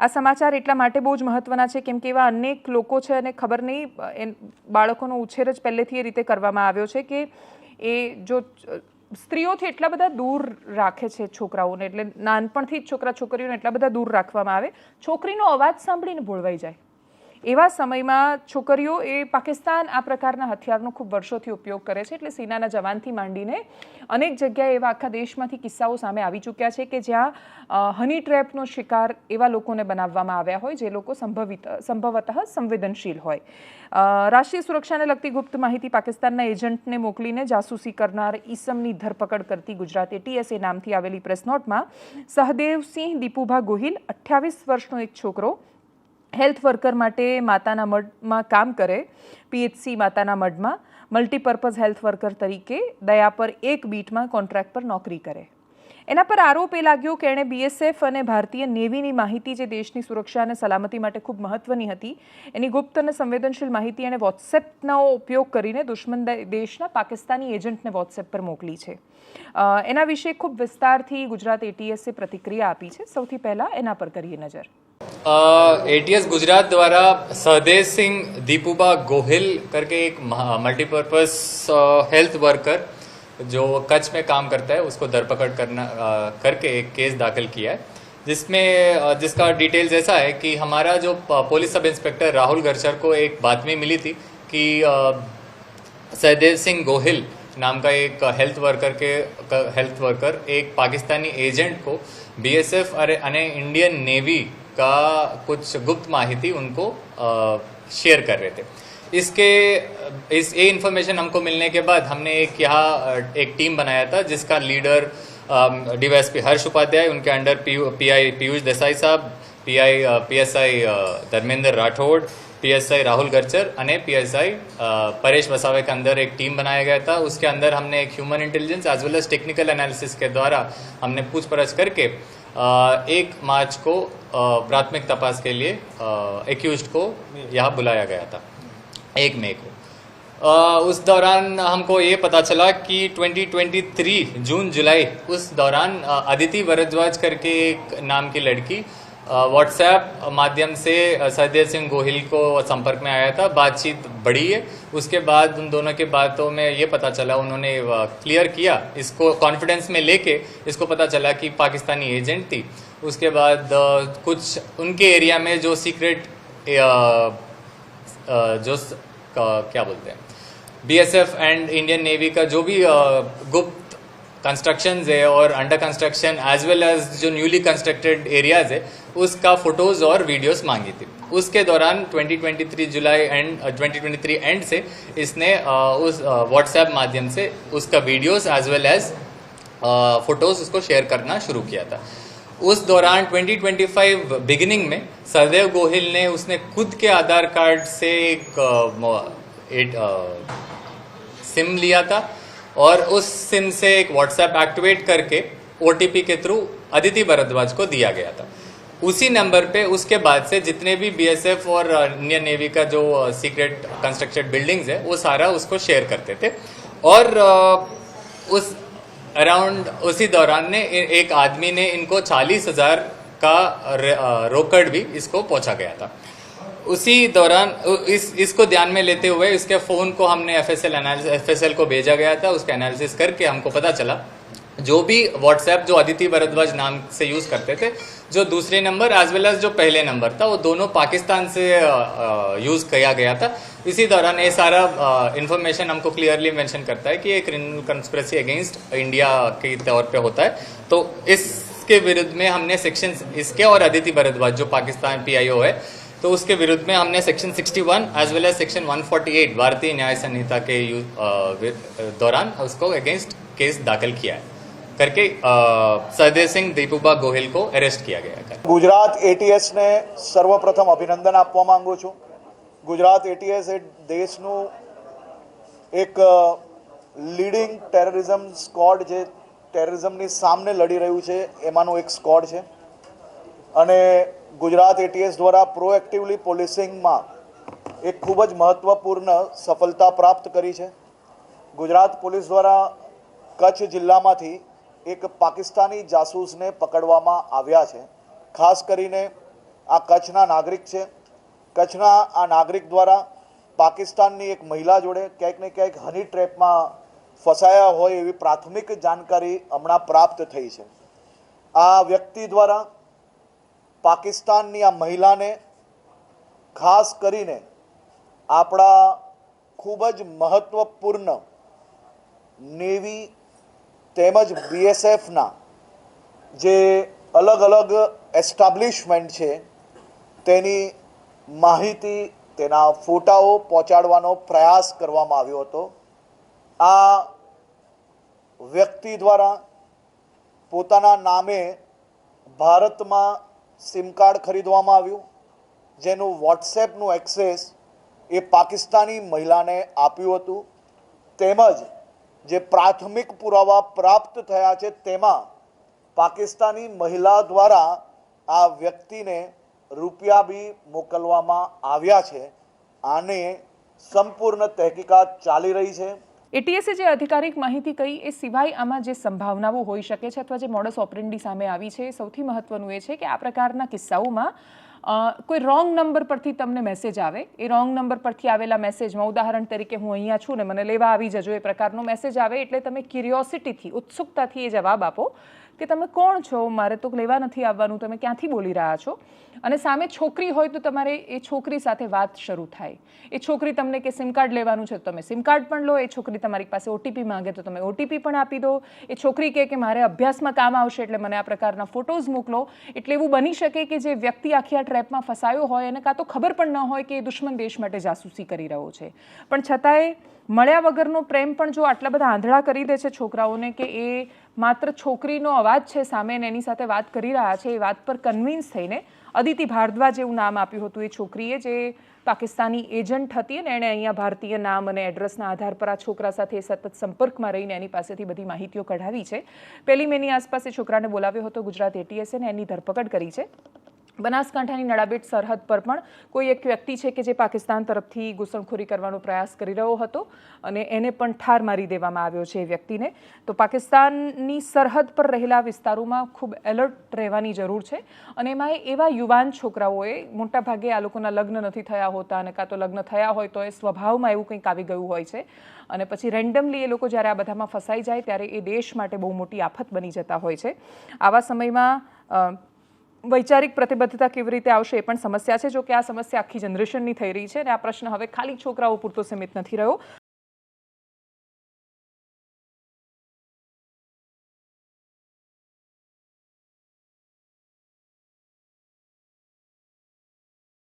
આ સમાચાર એટલા માટે બહુ જ મહત્વના છે કેમ કે એવા અનેક લોકો છે અને ખબર નહીં એ બાળકોનો ઉછેર જ પહેલેથી એ રીતે કરવામાં આવ્યો છે કે એ જો સ્ત્રીઓથી એટલા બધા દૂર રાખે છે છોકરાઓને, એટલે નાનપણથી જ છોકરા છોકરીઓને એટલા બધા દૂર રાખવામાં આવે. છોકરીનો અવાજ સાંભળીને ભોળવાઈ જાય. એવા સમયમાં છોકરીઓ એ પાકિસ્તાન આ પ્રકારના હથિયારનો ખૂબ વર્ષોથી ઉપયોગ કરે છે એટલે સેનાના જવાનથી માંડીને અનેક જગ્યાએ એવા આખા દેશમાંથી કિસ્સાઓ સામે આવી ચૂક્યા છે કે જ્યાં હની ટ્રેપનો શિકાર એવા લોકોને બનાવવામાં આવ્યા હોય જે લોકો સંભવિત, સંભવતઃ સંવેદનશીલ હોય. રાષ્ટ્રીય સુરક્ષાને લગતી ગુપ્ત માહિતી પાકિસ્તાનના એજન્ટને મોકલીને જાસૂસી કરનાર ઈસમની ધરપકડ કરતી ગુજરાત એટીએસએ નામથી આવેલી પ્રેસ નોટમાં સહદેવસિંહ દીપુભા ગોહિલ, અઠ્યાવીસ વર્ષનો એક છોકરો હેલ્થ વર્કર માટે માતાના મઢમાં કામ કરે, પીએચસી માતાના મઢમાં, મલ્ટીપર્પઝ હેલ્થ વર્કર તરીકે દયા પર એક બીટમાં કોન્ટ્રાક્ટ પર નોકરી કરે. એના પર આરોપ એ લાગ્યો કે એણે બીએસએફ અને ભારતીય નેવીની માહિતી જે દેશની સુરક્ષા અને સલામતી માટે ખૂબ મહત્વની હતી, એની ગુપ્ત અને સંવેદનશીલ માહિતી એણે વોટ્સએપનો ઉપયોગ કરીને દુશ્મન દેશના પાકિસ્તાની એજન્ટને વોટ્સએપ પર મોકલી છે. એના વિશે ખૂબ વિસ્તારથી ગુજરાત એટીએસે પ્રતિક્રિયા આપી છે. સૌથી પહેલાં એના પર કરીએ નજર. एटीएस गुजरात द्वारा सहदेव सिंह दीपूबा गोहिल करके एक मल्टीपर्पज हेल्थ वर्कर जो कच्छ में काम करता है उसको धरपकड़ करना अ, करके एक केस दाखिल किया है। जिसमें जिसका डिटेल्स ऐसा है कि हमारा जो पुलिस सब इंस्पेक्टर राहुल गर्चर को एक बात बातमी मिली थी कि सहदेव सिंह गोहिल नाम का एक हेल्थ वर्कर के हेल्थ वर्कर एक पाकिस्तानी एजेंट को बीएसएफ अरे अने इंडियन नेवी का कुछ गुप्त माहिती उनको शेयर कर रहे थे इसके इस ये इन्फॉर्मेशन हमको मिलने के बाद हमने एक यहाँ अ, एक टीम बनाया था जिसका लीडर डीवाईएसपी हर्ष उपाध्याय उनके under P I Piyush Desai साहब PI PSI Dharmendra Rathod PSI Rahul Garchar અને પીએસઆઈ પરેશ વસાવે के अंदर एक टीम बनाया गया था उसके अंदर हमने एक human intelligence as well as technical analysis के द्वारा हमने पूछपरछ करके अ, एक मार्च को प्राथमिक तपास के लिए एक्यूज को यहाँ बुलाया गया था, एक मई को। उस दौरान हमको ये पता चला कि 2023 जून जुलाई, उस दौरान अदिति भरद्वाज करके एक नाम की लड़की व्हाट्सएप माध्यम से सहदेव सिंह गोहिल को संपर्क में आया था। बातचीत बढ़ी है। उसके बाद उन दोनों के बातों में ये पता चला, उन्होंने क्लियर किया। इसको कॉन्फिडेंस में लेके इसको पता चला कि पाकिस्तानी एजेंट थी। उसके बाद कुछ उनके एरिया में जो सीक्रेट जो क्या बोलते हैं बीएसएफ एंड इंडियन नेवी का जो भी गुप्त कंस्ट्रक्शंस है और under construction as well as जो न्यूली कंस्ट्रक्टेड एरियाज़ है उसका फ़ोटोज़ और वीडियोस मांगी थी। उसके दौरान 2023 जुलाई एंड 2023 एंड से इसने अ, उस व्हाट्सएप माध्यम से उसका videos as well as photos उसको शेयर करना शुरू किया था। उस दौरान 2025 बिगिनिंग में सरदेव गोहिल ने उसने खुद के आधार कार्ड से एक अ, एक, सिम लिया था और उस सिम से एक व्हाट्सएप एक्टिवेट करके ओ के थ्रू अदिति भरद्वाज को दिया गया था। उसी नंबर पे, उसके बाद से जितने भी बीएसएफ और इंडियन नेवी का जो सीक्रेट कंस्ट्रक्टेड बिल्डिंग्स है, वो सारा उसको शेयर करते थे। और उस अराउंड उसी दौरान ने एक आदमी ने इनको चालीस हज़ार का रोकड़ भी इसको पहुँचा गया था। उसी दौरान इस, इसको ध्यान में लेते हुए इसके फ़ोन को हमने F S L F S L को भेजा गया था, उसका एनालिसिस करके हमको पता चला जो भी व्हाट्सएप जो अदिति भरद्वाज नाम से यूज़ करते थे, जो दूसरे नंबर एज वेल एज जो पहले नंबर था, वो दोनों पाकिस्तान से यूज़ किया गया था। इसी दौरान ये सारा इंफॉर्मेशन हमको क्लियरली मेंशन करता है कि एक क्रिमिनल कंस्पिरेसी अगेंस्ट इंडिया के तौर पे होता है। तो इसके विरुद्ध में हमने सेक्शन इसके और अदिति भरद्वाज जो पाकिस्तान पीआईओ है तो उसके विरुद्ध में हमने section 61 as well as section 148 भारतीय न्याय संहिता के यू- दौरान उसको अगेंस्ट केस दाखिल किया है। करके अ, सहदेव सिंह दीपूबा गोहिल को अरेस्ट किया गया है ગુજરાત એટીએસને સર્વપ્રથમ અભિનંદન આપવા માંગુ છું ગુજરાત એટીએસ એ દેશનું એક લીડિંગ ટેરરિઝમ સ્કોડ જે ટેરરિઝમની સામે લડી રહ્યું છે એમાંનું એક સ્કોડ છે અને ગુજરાત એટીએસ દ્વારા પ્રોએક્ટિવલી પોલીસિંગમાં એક ખૂબ જ મહત્ત્વપૂર્ણ સફળતા પ્રાપ્ત કરી છે ગુજરાત પોલીસ દ્વારા કચ્છ જિલ્લામાંથી એક પાકિસ્તાની જાસૂસને પકડવામાં આવ્યા છે. ખાસ કરીને આ કચ્છના નાગરિક છે. કચ્છના આ નાગરિક દ્વારા પાકિસ્તાનની એક મહિલા જોડે ક્યાંક ને ક્યાંક હની ટ્રેપમાં ફસાયા હોય એવી પ્રાથમિક જાણકારી હમણાં પ્રાપ્ત થઈ છે. આ વ્યક્તિ દ્વારા પાકિસ્તાનની આ મહિલાને ખાસ કરીને આપણા ખૂબ જ મહત્વપૂર્ણ નેવી તેમજ બીએસએફના જે અલગ અલગ એસ્ટાબ્લિશમેન્ટ છે, તેની માહિતી, તેના ફોટાઓ પહોંચાડવાનો પ્રયાસ કરવામાં આવ્યો હતો. આ વ્યક્તિ દ્વારા પોતાના નામે ભારતમાં સિમ કાર્ડ ખરીદવામાં આવ્યું. જેનું વોટ્સએપનું એક્સેસ એ પાકિસ્તાની મહિલાને આપ્યું હતું. તેમજ જે પ્રાથમિક પુરાવા પ્રાપ્ત થયા છે તેમાં પાકિસ્તાની મહિલા દ્વારા આ વ્યક્તિને રૂપિયા બી મોકલવામાં આવ્યા છે. આને સંપૂર્ણ તહેકીકાત ચાલી રહી છે. એટીએસે જે અધિકારિક માહિતી કહી એ સિવાય આમાં જે સંભાવનાઓ હોઈ શકે છે અથવા જે મોડસ ઓપરેન્ડી સામે આવી છે એ સૌથી મહત્વનું એ છે કે આ પ્રકારના કિસ્સાઓમાં કોઈ રોંગ નંબર પરથી તમને મેસેજ આવે, એ રોંગ નંબર પરથી આવેલા મેસેજમાં ઉદાહરણ તરીકે હું અહીંયા છું ને મને લેવા આવી જજો એ પ્રકારનો મેસેજ આવે એટલે તમે ક્યુરિયોસિટીથી ઉત્સુકતાથી એ જવાબ આપો. કે તમે કોણ છો? મારે તો લેવા નથી આવવાનું, તમે ક્યાંથી બોલી રહ્યા છો? અને સામે છોકરી હોય તો તમારે એ છોકરી સાથે વાત શરૂ થાય. એ છોકરી તમને કે સિમ કાર્ડ લેવાનું છે તો તમે સિમ કાર્ડ પણ લો, એ છોકરી તમારી પાસે ઓટીપી માંગે તો તમે ઓટીપી પણ આપી દો. એ છોકરી કહે કે મારે અભ્યાસમાં કામ આવશે એટલે મને આ પ્રકારના ફોટોઝ મોકલો. એટલે એવું બની શકે કે જે વ્યક્તિ આખી આ ટ્રેપમાં ફસાયો હોય એને કાં તો ખબર પણ ન હોય કે એ દુશ્મન દેશ માટે જાસૂસી કરી રહ્યો છે. પણ છતાંય મળ્યા વગરનો પ્રેમ પણ જો આટલા બધા આંધળા કરી દે છે છોકરાઓને કે એ માત્ર છોકરીનો અવાજ છે સામે અને એની સાથે વાત કરી રહ્યા છે, એ વાત પર કન્વિન્સ થઈને અદિતિ ભારદ્વાજ એવું નામ આપ્યું હતું એ છોકરીએ, જે પાકિસ્તાની એજન્ટ હતી અને એણે અહીંયા ભારતીય નામ અને એડ્રેસના આધાર પર આ છોકરા સાથે સતત સંપર્કમાં રહીને એની પાસેથી બધી માહિતીઓ કઢાવી છે. પહેલી મેની આસપાસ એ છોકરાને બોલાવ્યો હતો ગુજરાત એટીએસએ ને એની ધરપકડ કરી છે. બનાસકાંઠાની નડાબેટ સરહદ પર પણ કોઈ એક વ્યક્તિ છે કે જે પાકિસ્તાન તરફથી ઘૂસણખોરી કરવાનો પ્રયાસ કરી રહ્યો હતો અને એને પણ ઠાર મારી દેવામાં આવ્યો છે એ વ્યક્તિને. તો પાકિસ્તાનની સરહદ પર રહેલા વિસ્તારોમાં ખૂબ એલર્ટ રહેવાની જરૂર છે અને એમાં એવા યુવાન છોકરાઓએ મોટાભાગે આ લોકોના લગ્ન નથી થયા હોતા અને કાં તો લગ્ન થયા હોય તો એ સ્વભાવમાં એવું કંઈક આવી ગયું હોય છે. અને પછી રેન્ડમલી એ લોકો જ્યારે આ બધામાં ફસાઈ જાય ત્યારે એ દેશ માટે બહુ મોટી આફત બની જતા હોય છે. આવા સમયમાં વૈચારિક પ્રતિબદ્ધતા કેવી રીતે આવશે એ પણ સમસ્યા છે જો કે આ સમસ્યા આખી જનરેશનની થઈ રહી છે અને આ પ્રશ્ન હવે ખાલી છોકરાઓ પૂરતો સીમિત નથી રહ્યો.